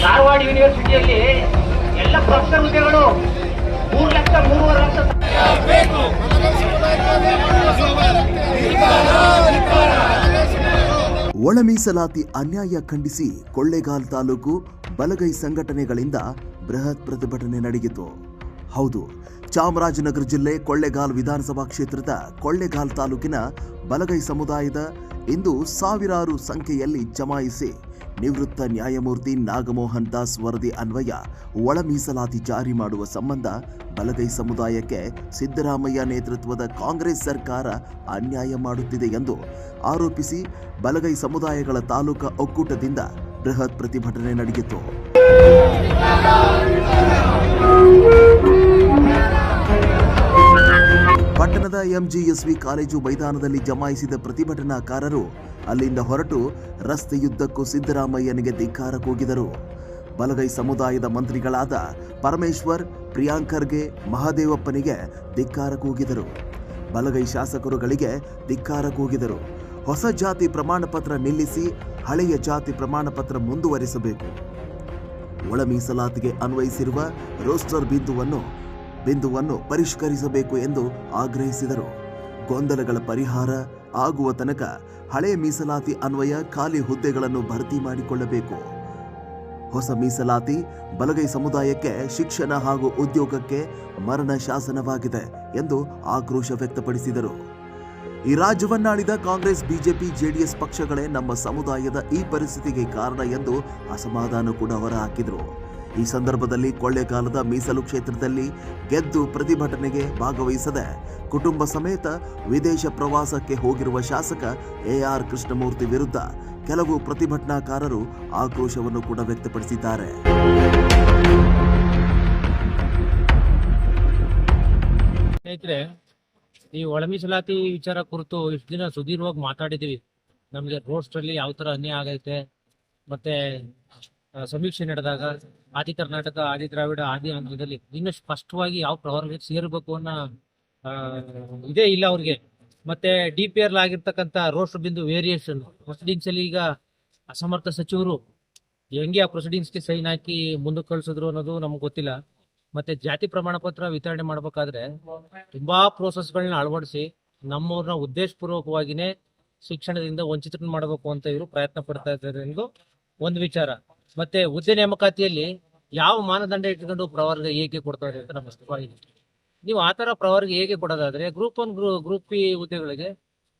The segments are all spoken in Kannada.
ಧಾರವಾಡ ಯೂನಿವರ್ಸಿಟಿಯಲ್ಲಿ ಎಲ್ಲ ಪ್ರೊಫೆಸರ್ ಹುದ್ದೆಗಳು ಮೂರು ಲಕ್ಷ ಮೂರುವರೆ ಲಕ್ಷ ಬೇಕು. ಒಳ ಮೀಸಲಾತಿ ಅನ್ಯಾಯ ಖಂಡಿಸಿ ಕೊಳ್ಳೇಗಾಲ್ ತಾಲೂಕು ಬಲಗೈ ಸಂಘಟನೆಗಳಿಂದ ಬೃಹತ್ ಪ್ರತಿಭಟನೆ ನಡೆಯಿತು. ಹೌದು, ಚಾಮರಾಜನಗರ ಜಿಲ್ಲೆ ಕೊಳ್ಳೇಗಾಲ್ ವಿಧಾನಸಭಾ ಕ್ಷೇತ್ರದ ಕೊಳ್ಳೇಗಾಲ್ ತಾಲೂಕಿನ ಬಲಗೈ ಸಮುದಾಯದ ಇಂದು ಸಾವಿರಾರು ಸಂಖ್ಯೆಯಲ್ಲಿ ಜಮಾಯಿಸಿ ನಿವೃತ್ತ ನ್ಯಾಯಮೂರ್ತಿ ನಾಗಮೋಹನ್ ದಾಸ್ ವರದಿ ಅನ್ವಯ ಒಳ ಮೀಸಲಾತಿ ಜಾರಿ ಮಾಡುವ ಸಂಬಂಧ ಬಲಗೈ ಸಮುದಾಯಕ್ಕೆ ಸಿದ್ದರಾಮಯ್ಯ ನೇತೃತ್ವದ ಕಾಂಗ್ರೆಸ್ ಸರ್ಕಾರ ಅನ್ಯಾಯ ಮಾಡುತ್ತಿದೆ ಎಂದು ಆರೋಪಿಸಿ ಬಲಗೈ ಸಮುದಾಯಗಳ ತಾಲೂಕು ಒಕ್ಕೂಟದಿಂದ ಬೃಹತ್ ಪ್ರತಿಭಟನೆ ನಡೆಯಿತು. ಪಟ್ಟಣದ ಎಂಜಿಎಸ್ವಿ ಕಾಲೇಜು ಮೈದಾನದಲ್ಲಿ ಜಮಾಯಿಸಿದ ಪ್ರತಿಭಟನಾಕಾರರು ಅಲ್ಲಿಂದ ಹೊರಟು ರಸ್ತೆಯುದ್ದಕ್ಕೂ ಸಿದ್ದರಾಮಯ್ಯನಿಗೆ ಧಿಕ್ಕಾರ ಕೂಗಿದರು. ಬಲಗೈ ಸಮುದಾಯದ ಮಂತ್ರಿಗಳಾದ ಪರಮೇಶ್ವರ್, ಪ್ರಿಯಾಂಕರ್ಗೆ, ಮಹಾದೇವಪ್ಪನಿಗೆ ಧಿಕ್ಕಾರ ಕೂಗಿದರು. ಬಲಗೈ ಶಾಸಕರುಗಳಿಗೆ ಧಿಕ್ಕಾರ ಕೂಗಿದರು. ಹೊಸ ಜಾತಿ ಪ್ರಮಾಣ ಪತ್ರ ನಿಲ್ಲಿಸಿ ಹಳೆಯ ಜಾತಿ ಪ್ರಮಾಣ ಪತ್ರ ಮುಂದುವರಿಸಬೇಕು. ಒಳ ಮೀಸಲಾತಿಗೆ ಅನ್ವಯಿಸಿರುವ ರೋಸ್ಟರ್ ಬಿಂದುವನ್ನು ಬಿಂದುವನ್ನು ಪರಿಷ್ಕರಿಸಬೇಕು ಎಂದು ಆಗ್ರಹಿಸಿದರು. ಗೊಂದಲಗಳ ಪರಿಹಾರ ಆಗುವ ತನಕ ಹಳೆ ಮೀಸಲಾತಿ ಅನ್ವಯ ಖಾಲಿ ಹುದ್ದೆಗಳನ್ನು ಭರ್ತಿ ಮಾಡಿಕೊಳ್ಳಬೇಕು. ಹೊಸ ಮೀಸಲಾತಿ ಬಲಗೈ ಸಮುದಾಯಕ್ಕೆ, ಶಿಕ್ಷಣ ಹಾಗೂ ಉದ್ಯೋಗಕ್ಕೆ ಮರಣ ಶಾಸನವಾಗಿದೆ ಎಂದು ಆಕ್ರೋಶ ವ್ಯಕ್ತಪಡಿಸಿದರು. ಈ ರಾಜ್ಯವನ್ನಾಳಿದ ಕಾಂಗ್ರೆಸ್, ಬಿಜೆಪಿ, ಜೆಡಿಎಸ್ ಪಕ್ಷಗಳೇ ನಮ್ಮ ಸಮುದಾಯದ ಈ ಪರಿಸ್ಥಿತಿಗೆ ಕಾರಣ ಎಂದು ಅಸಮಾಧಾನ ಕೂಡ ಹೊರಹಾಕಿದರು. ಈ ಸಂದರ್ಭದಲ್ಲಿ ಕೊಳ್ಳೆಗಾಲದ ಮೀಸಲು ಕ್ಷೇತ್ರದಲ್ಲಿ ಗೆದ್ದು ಪ್ರತಿಭಟನೆಗೆ ಭಾಗವಹಿಸದೆ ಕುಟುಂಬ ಸಮೇತ ವಿದೇಶ ಪ್ರವಾಸಕ್ಕೆ ಹೋಗಿರುವ ಶಾಸಕ ಎಆರ್ ಕೃಷ್ಣಮೂರ್ತಿ ವಿರುದ್ಧ ಕೆಲವು ಪ್ರತಿಭಟನಾಕಾರರು ಆಕ್ರೋಶವನ್ನು ಕೂಡ ವ್ಯಕ್ತಪಡಿಸಿದ್ದಾರೆ. ಸ್ನೇಹಿತರೆ ಈ ಒಳ ಮೀಸಲಾತಿ ವಿಚಾರ ಕುರಿತು ಇಷ್ಟು ದಿನ ಸುದೀರ್ಘವಾಗಿ ಮಾತಾಡಿದೀವಿ ನಮಗೆ ರೋಡ್ಸ್ಟ್ರಲ್ಲಿ ಯಾವ ತರ ಅನ್ಯಾಯ ಆಗೈತೆ, ಮತ್ತೆ ಸಮೀಕ್ಷೆ ನಡೆದಾಗ ಆದಿ ಕರ್ನಾಟಕ, ಆದಿ ದ್ರಾವಿಡ, ಆದಿ ಆಂಧ್ರದಲ್ಲಿ ಇನ್ನು ಸ್ಪಷ್ಟವಾಗಿ ಯಾವ ಪ್ರವರ್ಗಕ್ಕೆ ಸೇರ್ಬೇಕು ಅನ್ನೋ ಇದೇ ಇಲ್ಲ ಅವ್ರಿಗೆ. ಮತ್ತೆ ಡಿ ಪಿ ಆರ್ ಆಗಿರ್ತಕ್ಕಂಥ ರೋಸ್ಟ್ ಬಿಂದು ವೇರಿಯೇಷನ್ ಪ್ರೊಸೀಡಿಂಗ್ಸ್ ಅಲ್ಲಿ ಈಗ ಅಸಮರ್ಥ ಸಚಿವರು ಹೆಂಗೆ ಆ ಪ್ರೊಸೀಡಿಂಗ್ಸ್ಗೆ ಸೈನ್ ಹಾಕಿ ಮುಂದಕ್ಕೆ ಕಳ್ಸಿದ್ರು ಅನ್ನೋದು ನಮ್ಗೆ ಗೊತ್ತಿಲ್ಲ. ಮತ್ತೆ ಜಾತಿ ಪ್ರಮಾಣ ಪತ್ರ ವಿತರಣೆ ಮಾಡ್ಬೇಕಾದ್ರೆ ತುಂಬಾ ಪ್ರೋಸೆಸ್ಗಳನ್ನ ಅಳವಡಿಸಿ ನಮ್ಮವ್ರನ್ನ ಉದ್ದೇಶಪೂರ್ವಕವಾಗಿನೇ ಶಿಕ್ಷಣದಿಂದ ವಂಚಿತ ಮಾಡಬೇಕು ಅಂತ ಇವರು ಪ್ರಯತ್ನ ಪಡ್ತಾ ಇದ್ದಾರೆ ಒಂದು ವಿಚಾರ. ಮತ್ತೆ ಹುದ್ದೆ ನೇಮಕಾತಿಯಲ್ಲಿ ಯಾವ ಮಾನದಂಡ ಇಟ್ಕೊಂಡು ಪ್ರವರ್ಗ ಏಕೆ ಕೊಡ್ತಾರೆ ಅಂತ ನಮ್ಮ ನೀವು ಆ ತರ ಪ್ರವರ್ಗ ಹೇಗೆ ಕೊಡೋದಾದ್ರೆ ಗ್ರೂಪ್ ಒನ್ ಗ್ರೂಪ್ ಬಿ ಹುದ್ದೆಗಳಿಗೆ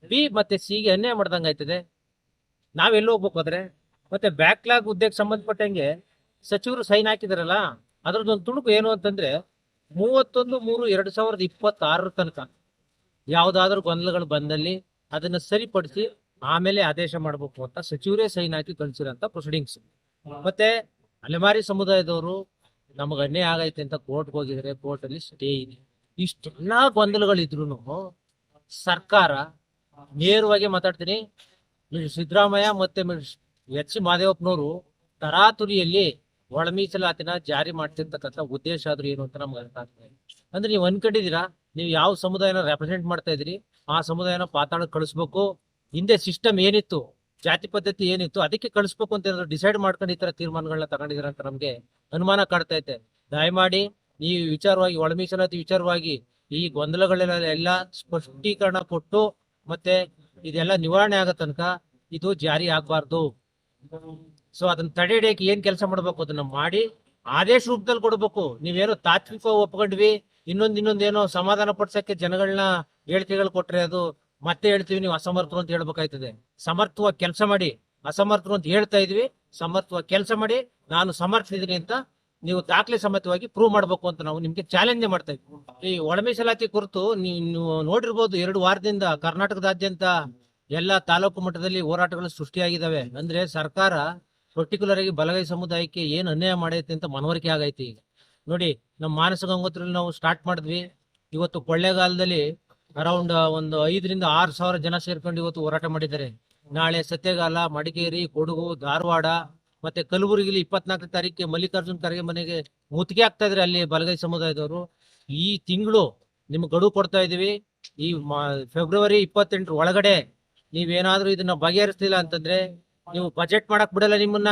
ಬಿ ಮತ್ತೆ ಸಿ ಗೆ ಅನ್ಯಾಯ ಮಾಡ್ದಂಗೆ ಆಯ್ತದೆ. ನಾವೆಲ್ಲಿ ಹೋಗ್ಬೇಕು ಆದ್ರೆ? ಮತ್ತೆ ಬ್ಯಾಕ್ಲಾಗ್ ಹುದ್ದೆಗೆ ಸಂಬಂಧಪಟ್ಟಂಗೆ ಸಚಿವರು ಸೈನ್ ಹಾಕಿದಾರಲ್ಲ, ಅದ್ರದ್ದೊಂದು ತುಣುಕು ಏನು ಅಂತಂದ್ರೆ ಮೂವತ್ತೊಂದು, ಮೂರು, ಎರಡು ಸಾವಿರದ ಇಪ್ಪತ್ತಾರರ ತನಕ ಯಾವುದಾದ್ರೂ ಗೊಂದಲಗಳು ಬಂದಲ್ಲಿ ಅದನ್ನ ಸರಿಪಡಿಸಿ ಆಮೇಲೆ ಆದೇಶ ಮಾಡಬೇಕು ಅಂತ ಸಚಿವರೇ ಸೈನ್ ಹಾಕಿ ಕಳ್ಸಿರೋಂಥ ಪ್ರೊಸೀಡಿಂಗ್ಸ್ ಮತ್ತೆ ಅಲೆಮಾರಿ ಸಮುದಾಯದವರು ನಮಗೆ ಅನ್ಯಾಯ ಆಗೈತೆ ಅಂತ ಕೋರ್ಟ್ಗೆ ಹೋಗಿದ್ರೆ ಕೋರ್ಟ್ ಅಲ್ಲಿ ಸ್ಟೇ ಇದೆ. ಇಷ್ಟೆಲ್ಲಾ ಗೊಂದಲಗಳಿದ್ರು ಸರ್ಕಾರ ನೇರವಾಗಿ ಮಾತಾಡ್ತೀನಿ ಸಿದ್ದರಾಮಯ್ಯ ಮತ್ತೆ ಎಚ್ ಸಿ ಮಹದೇವಪ್ಪನವರು ತರಾತುರಿಯಲ್ಲಿ ಒಳ ಮೀಸಲಾತಿನ ಜಾರಿ ಮಾಡ್ತಿರ್ತಕ್ಕಂಥ ಉದ್ದೇಶ ಆದ್ರೂ ಏನು ಅಂತ ನಮ್ಗೆ ಅರ್ಥ ಆಗ್ತದೆ ಅಂದ್ರೆ ನೀವು ಅನ್ಕೊಂಡಿದ್ದೀರಾ, ನೀವು ಯಾವ ಸಮುದಾಯನ ರೆಪ್ರೆಸೆಂಟ್ ಮಾಡ್ತಾ ಇದ್ರಿ ಆ ಸಮುದಾಯನ ಪಾತಾಳಕ್ಕೆ ಕಳಿಸ್ಬೇಕು, ಹಿಂದೆ ಸಿಸ್ಟಮ್ ಏನಿತ್ತು ಜಾತಿ ಪದ್ಧತಿ ಏನಿತ್ತು ಅದಕ್ಕೆ ಕಳಿಸ್ಬೇಕು ಅಂತ ಏನಾದ್ರು ಡಿಸೈಡ್ ಮಾಡ್ಕೊಂಡು ಈ ತರ ತೀರ್ಮಾನಗಳನ್ನ ತಗೊಂಡಿದ್ರ ಅಂತ ನಮ್ಗೆ ಅನುಮಾನ ಕಾಡ್ತಾ ಐತೆ ದಯಮಾಡಿ ಈ ವಿಚಾರವಾಗಿ ಒಳ ವಿಚಾರವಾಗಿ ಈ ಗೊಂದಲಗಳೆಲ್ಲ ಎಲ್ಲ ಸ್ಪಷ್ಟೀಕರಣ ಕೊಟ್ಟು ಮತ್ತೆ ಇದೆಲ್ಲ ನಿವಾರಣೆ ಆಗೋ ತನಕ ಇದು ಜಾರಿ ಆಗ್ಬಾರ್ದು. ಸೊ ಅದನ್ನ ತಡೆ ಹಿಡಿಯಕ್ಕೆ ಏನ್ ಕೆಲಸ ಮಾಡ್ಬೇಕು ಅದನ್ನ ಮಾಡಿ ಆದೇಶ ರೂಪದಲ್ಲಿ ಕೊಡ್ಬೇಕು. ನೀವೇನೋ ತಾತ್ವಿಕ ಒಪ್ಕೊಂಡ್ವಿ ಇನ್ನೊಂದ್ ಇನ್ನೊಂದೇನೋ ಸಮಾಧಾನ ಪಡ್ಸಕ್ಕೆ ಜನಗಳನ್ನ ಹೇಳಿಕೆಗಳು ಕೊಟ್ರೆ ಅದು ಮತ್ತೆ ಹೇಳ್ತೀವಿ ನೀವು ಅಸಮರ್ಥರು ಅಂತ ಹೇಳ್ಬೇಕಾಯ್ತದೆ. ಸಮರ್ಥವ ಕೆಲಸ ಮಾಡಿ, ಅಸಮರ್ಥರು ಅಂತ ಹೇಳ್ತಾ ಇದ್ವಿ, ಸಮರ್ಥವ ಕೆಲಸ ಮಾಡಿ, ನಾನು ಸಮರ್ಥ ಇದೀನಿ ಅಂತ ನೀವು ದಾಖಲೆ ಸಮರ್ಥವಾಗಿ ಪ್ರೂವ್ ಮಾಡಬೇಕು ಅಂತ ನಾವು ನಿಮ್ಗೆ ಚಾಲೆಂಜ್ ಮಾಡ್ತಾ ಇದ್ವಿ. ಈ ಒಳ ಮೀಸಲಾತಿ ಕುರಿತು ನೀವು ನೋಡಿರ್ಬೋದು ಎರಡು ವಾರದಿಂದ ಕರ್ನಾಟಕದಾದ್ಯಂತ ಎಲ್ಲ ತಾಲೂಕು ಮಟ್ಟದಲ್ಲಿ ಹೋರಾಟಗಳು ಸೃಷ್ಟಿಯಾಗಿದ್ದಾವೆ. ಅಂದ್ರೆ ಸರ್ಕಾರ ಪರ್ಟಿಕ್ಯುಲರ್ ಆಗಿ ಬಲಗೈ ಸಮುದಾಯಕ್ಕೆ ಏನು ಅನ್ಯಾಯ ಮಾಡೈತೆ ಅಂತ ಮನವರಿಕೆ ಆಗೈತಿ. ನೋಡಿ, ನಮ್ಮ ಮಾನಸ ಗಂಗೋತ್ರಿ ನಾವು ಸ್ಟಾರ್ಟ್ ಮಾಡಿದ್ವಿ. ಇವತ್ತು ಕೊಳ್ಳೇಗಾಲದಲ್ಲಿ ಅರೌಂಡ್ ಒಂದು ಐದರಿಂದ ಆರು ಸಾವಿರ ಜನ ಸೇರ್ಕೊಂಡು ಇವತ್ತು ಹೋರಾಟ ಮಾಡಿದ್ದಾರೆ. ನಾಳೆ ಸತ್ಯಗಾಲ ಮಡಿಕೇರಿ, ಕೊಡಗು, ಧಾರವಾಡ ಮತ್ತೆ ಕಲಬುರಗಿಲಿ ಇಪ್ಪತ್ನಾಲ್ಕನೇ ತಾರೀಕಿಗೆ ಮಲ್ಲಿಕಾರ್ಜುನ್ ಖರ್ಗೆ ಮನೆಗೆ ಮುತ್ತಿಗೆ ಆಗ್ತಾ ಇದ್ರೆ ಅಲ್ಲಿ ಬಲಗೈ ಸಮುದಾಯದವರು. ಈ ತಿಂಗಳು ನಿಮ್ಗೆ ಗಡುವು ಕೊಡ್ತಾ ಇದೀವಿ ಈ ಫೆಬ್ರವರಿ ಇಪ್ಪತ್ತೆಂಟರ ಒಳಗಡೆ ನೀವೇನಾದ್ರೂ ಇದನ್ನ ಬಗೆಹರಿಸ್ತಿಲ್ಲ ಅಂತಂದ್ರೆ ನೀವು ಬಜೆಟ್ ಮಾಡಕ್ ಬಿಡಲ್ಲ ನಿಮ್ಮನ್ನ.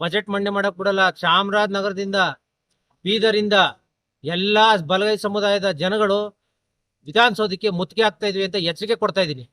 ಬಜೆಟ್ ಮಂಡನೆ ಮಾಡಕ್ ಬಿಡಲ್ಲ. ಚಾಮರಾಜನಗರದಿಂದ ಬೀದರಿಂದ ಎಲ್ಲಾ ಬಲಗೈ ಸಮುದಾಯದ ಜನಗಳು ವಿಧಾನಸೌಧಕ್ಕೆ ಮುತ್ತಿಗೆ ಆಗ್ತಾ ಇದ್ವಿ ಅಂತ ಎಚ್ಚರಿಕೆ ಕೊಡ್ತಾ ಇದ್ದೀನಿ.